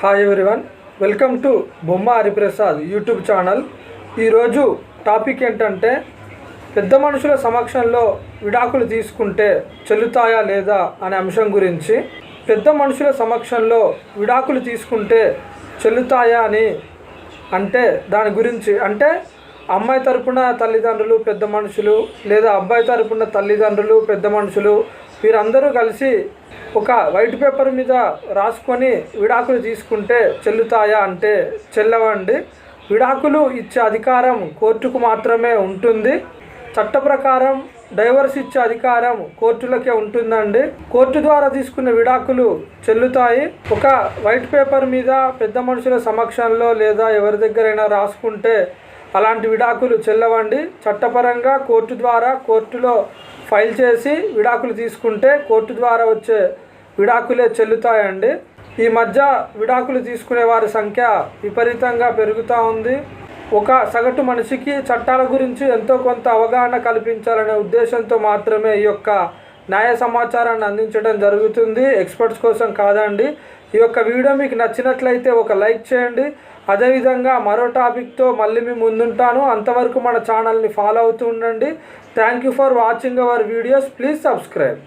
Hi everyone welcome to Bomma Hariprasad YouTube channel ఈరోజు topic ఏంటంటే పెద్ద మనుషుల సమక్షంలో విడాకులు తీసుకుంటే చెల్లుతాయా లేదా అనే అంశం గురించి. పెద్ద మనుషుల సమక్షంలో విడాకులు తీసుకుంటే చెల్లుతాయా అని అంటే దాని గురించి అంటే అమ్మాయి తరపున తల్లిదండ్రులు పెద్ద మనుషులు లేదా అబ్బాయి తరపున తల్లిదండ్రులు పెద్ద మనుషులు వీరందరూ కలిసి ఒక వైట్ పేపర్ మీద రాసుకొని విడాకులు తీసుకుంటే చెల్లుతాయా అంటే చెల్లవండి. విడాకులు ఇచ్చే అధికారం కోర్టుకు మాత్రమే ఉంటుంది. చట్ట ప్రకారం డైవర్స్ ఇచ్చే అధికారం కోర్టులకే ఉంటుందండి. కోర్టు ద్వారా తీసుకున్న విడాకులు చెల్లుతాయి. ఒక వైట్ పేపర్ మీద పెద్ద మనుషుల సమక్షంలో లేదా ఎవరి దగ్గరైనా రాసుకుంటే అలాంటి విడాకులు చెల్లవండి. చట్టపరంగా కోర్టు ద్వారా కోర్టులో ఫైల్ చేసి విడాకులు తీసుకుంటే కోర్టు ద్వారా వచ్చే విడాకులే చెల్లుతాయండి. ఈ మధ్య విడాకులు తీసుకునే వారి సంఖ్య విపరీతంగా పెరుగుతూ ఉంది. ఒక సగటు మనిషికి చట్టాల గురించి ఎంతో కొంత అవగాహన కల్పించాలనే ఉద్దేశంతో మాత్రమే ఈ యొక్క న్యాయ సమాచారాన్ని అందించడం జరుగుతుంది. ఎక్స్పర్ట్స్ కోసం కాదండి. ఈ యొక్క వీడియో మీకు నచ్చినట్లయితే ఒక లైక్ చేయండి. అదేవిధంగా మరో టాపిక్తో మళ్ళీ మీ ముందుంటాను. అంతవరకు మన ఛానల్ని ఫాలో అవుతూ ఉండండి. Thank you for watching our videos please subscribe